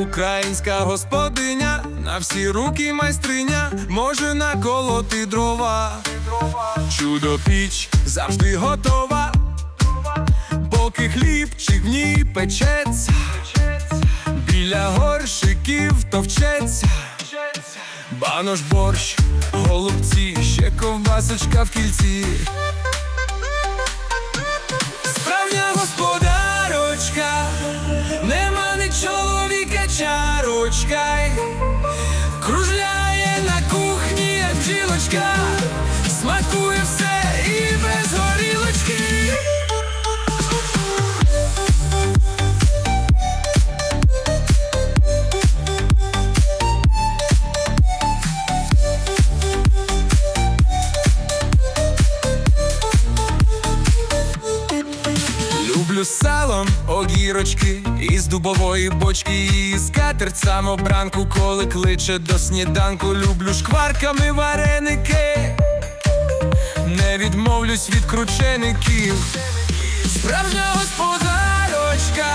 Українська господиня на всі руки майстриня може наколоти дрова. Чудо піч завжди готова, поки хлібчик в ній печеться, біля горщиків товчеться, банош борщ, голубці, ще ковбасочка в кільці. Sky. Люблю салом огірочки із дубової бочки, і скатерть самобранку, коли кличе до сніданку. Люблю шкварками вареники, не відмовлюсь від кручеників. Справжня господарочка,